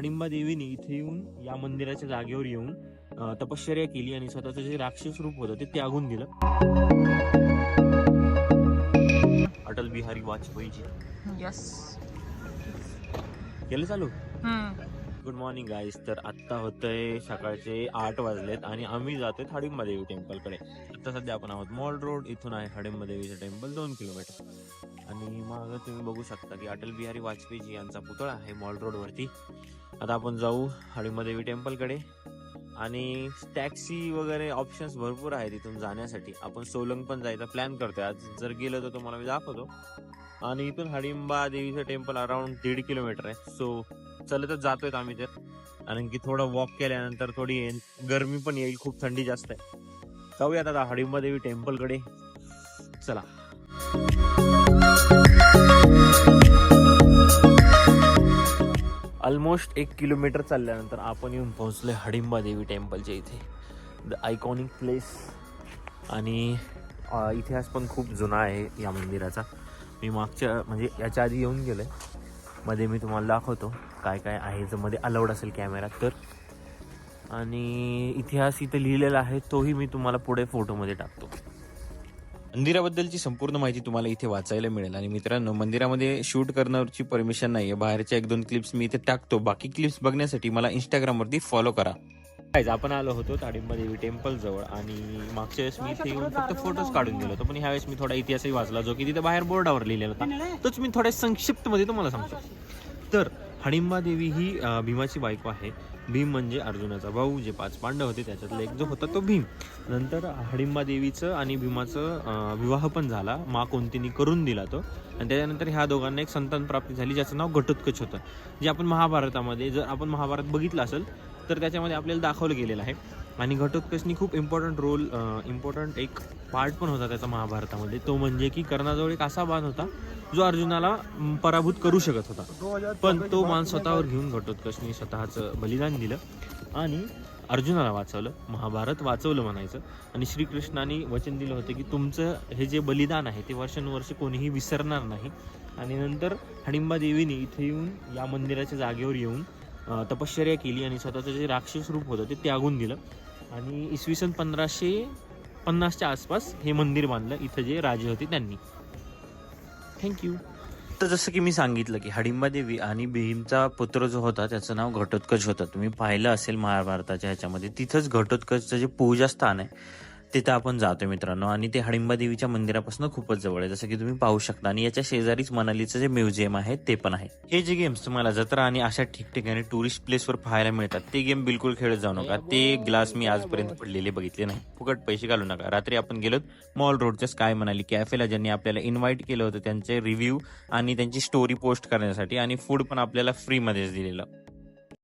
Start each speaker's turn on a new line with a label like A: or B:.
A: हडिंबा देवीने इथे येऊन या मंदिराच्या जागेवर येऊन तपश्चर्या केली आणि स्वतःचं जे राक्षस रूप होतं ते त्यागून दिलं. अटल बिहारी वाजपेयीजी.
B: यस
A: केलं चालू? गुड मॉर्निंग गाईज तर आत्ता होतंय सकाळचे आठ वाजलेत आणि आम्ही जातोय हडिंबा देवी टेम्पलकडे. आता सध्या आपण आहोत मॉल रोड इथून आहे हडिंबा देवीचं टेम्पल दोन किलोमीटर. आणि मग तुम्ही बघू शकता की अटल बिहारी वाजपेयीजी यांचा पुतळा आहे मॉल रोडवरती. आता आपण जाऊ हडिंबा टेम्पलकडे. आणि टॅक्सी वगैरे ऑप्शन्स भरपूर आहेत इथून जाण्यासाठी. आपण सोलंग पण जायचा प्लॅन करतोय. आज जर गेलो तर तुम्हाला मी दाखवतो. आणि इथून हडिंबा देवीचं टेम्पल अराउंड दीड किलोमीटर आहे. सो चलतच जातोय आम्ही तर. कारण की थोडं वॉक केल्यानंतर थोडी गरमी पण येईल खूप थंडी जास्त आहे. जाऊयात आता हडिंबा देवी टेम्पलकडे चला. ऑलमोस्ट एक किलोमीटर चालल्यानंतर आपण येऊन पोहोचलोय हडिंबा देवी टेम्पलच्या इथे. द आयकॉनिक प्लेस आणि इतिहास पण खूप जुना आहे या मंदिराचा. मी मागच्या म्हणजे याच्या आधी येऊन गेलो आहे मध्ये मी तुम्हाला दाखवतो काय काय आहे. जर मध्ये अलाउड असेल कॅमेरा तर. आणि इतिहास इथे लिहिलेला आहे तोही मी तुम्हाला पुढे फोटोमध्ये टाकतो. मंदिराबद्दलची संपूर्ण माहिती तुम्हाला इथे वाचायला मिळेल. आणि मित्रांनो मंदिरामध्ये शूट करण्याची परमिशन नाहीये. बाहेरच्या एक दोन क्लिप्स मी इथे टाकतो. बाकी क्लिप्स बघण्यासाठी मला इंस्टाग्रामवरती फॉलो करा. आपण आलो होतो ताडिंबा देवी टेम्पल जवळ आणि मागच्या वेळेस मी इथे येऊन फक्त फोटोज काढून गेलो होतो. पण ह्यावेळेस मी थोडा इतिहासही वाचला जो की तिथे बाहेर बोर्डावर लिहिलेला होता. तोच मी थोड्या संक्षिप्त मध्ये तुम्हाला सांगतो. तर हडिंबा देवी ही भीमाची बायको आहे. भीम म्हणजे अर्जुनाचा भाऊ जे पाच पांडव होते त्याच्यातला एक जो होता तो भीम. नंतर हडिंबा देवीचं आणि भीमाचं विवाह पण झाला. मा कोणतीने करून दिला तो. आणि त्याच्यानंतर ह्या दोघांना एक संतान प्राप्ती झाली ज्याचं नाव घटोत्कच होतं. जे आपण महाभारतामध्ये जर आपण महाभारत बघितलं असेल तर त्याच्यामध्ये आपल्याला दाखवलं गेलेलं आहे. आणि घटोत्कचनी खूप इम्पॉर्टंट रोल इम्पॉर्टंट एक पार्ट पण होता त्याचा महाभारतामध्ये. तो म्हणजे की कर्णाजवळ एक असा बाण होता जो अर्जुनाला पराभूत करू शकत होता. पण तो मान स्वतःवर घेऊन घटोत्कचनी स्वतःचं बलिदान दिलं आणि अर्जुनाला वाचवलं महाभारत वाचवलं म्हणायचं. आणि श्रीकृष्णाने वचन दिलं होतं की तुमचं हे जे बलिदान आहे ते वर्षानुवर्ष कोणीही विसरणार नाही. आणि नंतर हडिंबा देवीने इथे येऊन या मंदिराच्या जागेवर येऊन तपश्चर्या केली आणि स्वतःचं जे राक्षस रूप होतं ते त्यागून दिलं. आणि इसवी सन पंधराशे पन्नासच्या आसपास हे मंदिर बांधलं इथं जे राजे होते त्यांनी. थँक्यू तर जसं की मी सांगितलं की हडिंबा देवी आणि भीमचा पुत्र जो होता त्याचं नाव घटोत्कच होतं. तुम्ही पाहिलं असेल महाभारताच्या ह्याच्यामध्ये तिथंच घटोत्कचचं जे पूजास्थान आहे तिथं आपण जातोय मित्रांनो. आणि ते हडिंबा देवीच्या मंदिरापासून खूपच जवळ आहे. जसं की तुम्ही पाहू शकता. आणि याच्या शेजारीच मनालीचं जे म्युझियम आहे ते पण आहे. हे जे गेम्स तुम्हाला जत्रा आणि अशा ठिकठिकाणी टुरिस्ट प्लेसवर पाहायला मिळतात ते गेम बिलकुल खेळत जाऊ नका. ते ग्लास मी आजपर्यंत पडलेले बघितले नाही. फुकट पैसे घालू नका. रात्री आपण गेलो मॉल रोडच्या स्काय मनाली कॅफेला ज्यांनी आपल्याला इन्व्हाइट केलं होतं त्यांचे रिव्ह्यू आणि त्यांची स्टोरी पोस्ट करण्यासाठी आणि फूड पण आपल्याला फ्रीमध्येच दिलेलं.